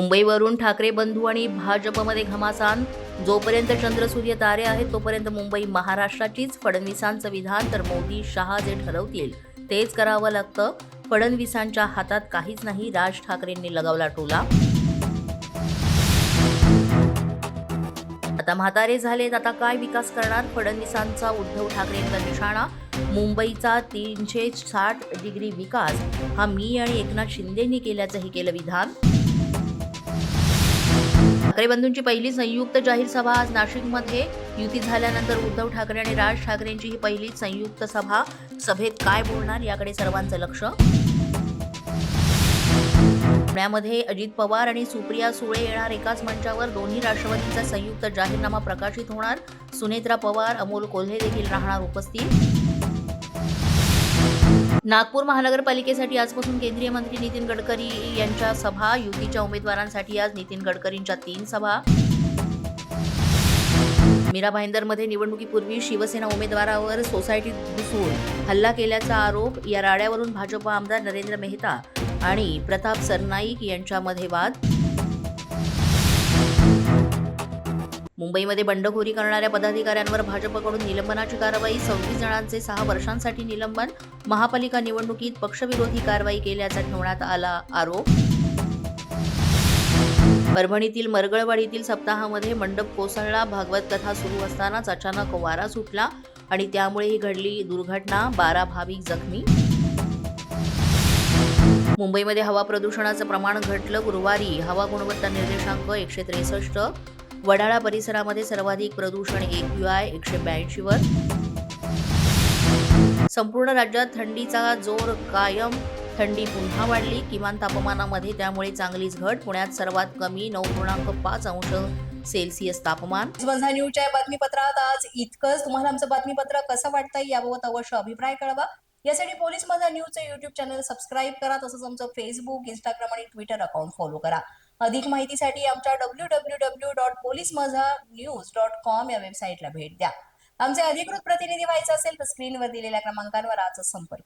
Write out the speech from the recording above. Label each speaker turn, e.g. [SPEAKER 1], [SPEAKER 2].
[SPEAKER 1] मुंबईवरून ठाकरे बंधू आणि भाजपमध्ये घमासान. जोपर्यंत चंद्रसूर्य तारे आहेत तोपर्यंत मुंबई महाराष्ट्राचीच फडणवीसांचं विधान तर मोदी शहा जे ठरवतील तेच करावं लागतं. फडणवीसांच्या हातात काहीच नाही राज ठाकरेंनी लगावला टोला. आता म्हातारे झालेत आता काय विकास करणार? फडणवीसांचा उद्धव ठाकरेंचा निशाणा? मुंबईचा तीनशे साठ डिग्री विकास? हा मी आणि एकनाथ शिंदेंनी केल्याचंही केलं विधान. ठाकरे बंधूंची पहिली संयुक्त जाहीर सभा आज नाशिकमध्ये. युती झाल्यानंतर उद्धव ठाकरे आणि राज ठाकरेंची ही पहिली संयुक्त सभा. सभेत काय बोलणार याकडे सर्वांचं लक्ष. पुण्यामध्ये अजित पवार आणि सुप्रिया सुळे येणार एकाच मंचावर. दोन्ही राष्ट्रवादीचा संयुक्त जाहीरनामा प्रकाशित होणार. सुनेत्रा पवार अमोल कोल्हे देखील राहणार उपस्थित. नागपूर महानगरपालिकेसाठी आजपासून केंद्रीय मंत्री नितीन गडकरी यांच्या सभा युतीच्या उमेदवारांसाठी आज नितीन गडकरींच्या तीन सभा. मीरा भाईंदरमध्ये निवडणुकीपूर्वी शिवसेना उमेदवारावर सोसायटीत घुसून हल्ला केल्याचा आरोप या राड्यावरून भाजप आमदार नरेंद्र मेहता आणि प्रताप सरनाईक यांच्यामध्ये वाद. मुंबईमध्ये बंडखोरी करणाऱ्या पदाधिकाऱ्यांवर भाजपकडून निलंबनाची कारवाई सव्वीस जणांचे सहा वर्षांसाठी निलंबन महापालिका निवडणुकीत पक्षविरोधी कारवाई केल्याचा ठेवण्यात आला आरोप. परभणीतील मरगळवाडीतील सप्ताहामध्ये मंडप कोसळला भागवत कथा सुरू असतानाच अचानक वारा सुटला आणि त्यामुळे ही घडली दुर्घटना बारा भाविक जखमी. मुंबईमध्ये हवा प्रदूषणाचं प्रमाण घटलं गुरुवारी हवा गुणवत्ता निर्देशांक एकशे त्रेसष्ट वडाळा परिसरामध्ये सर्वाधिक प्रदूषण एक्यूआय एकशे ब्याऐंशीवर संपूर्ण राज्यात थंडीचा जोर कायम. थंडी पुन्हा वाढली. किमान तापमानामध्ये त्यामुळे चांगलीच घट. पुण्यात सर्वात कमी नऊ पूर्णांक पाच अंश सेल्सिअस तापमान.
[SPEAKER 2] माझा न्यूजच्या बातमीपत्रात आज इतकंच. तुम्हाला आमचं बातमीपत्र कसं वाटतंय याबाबत अवश्य अभिप्राय कळवा. यासाठी पोलीस माझा न्यूजचं युट्यूब चॅनल सबस्क्राईब करा. तसंच आमचं फेसबुक इंस्टाग्राम आणि ट्विटर अकाउंट फॉलो करा. अधिक माहितीसाठी आमच्या W W W dot police Majha news dot com या वेबसाईटला भेट द्या. आमचे अधिकृत प्रतिनिधी व्हायचं असेल तर स्क्रीनवर दिलेल्या क्रमांकांवर आजच संपर्क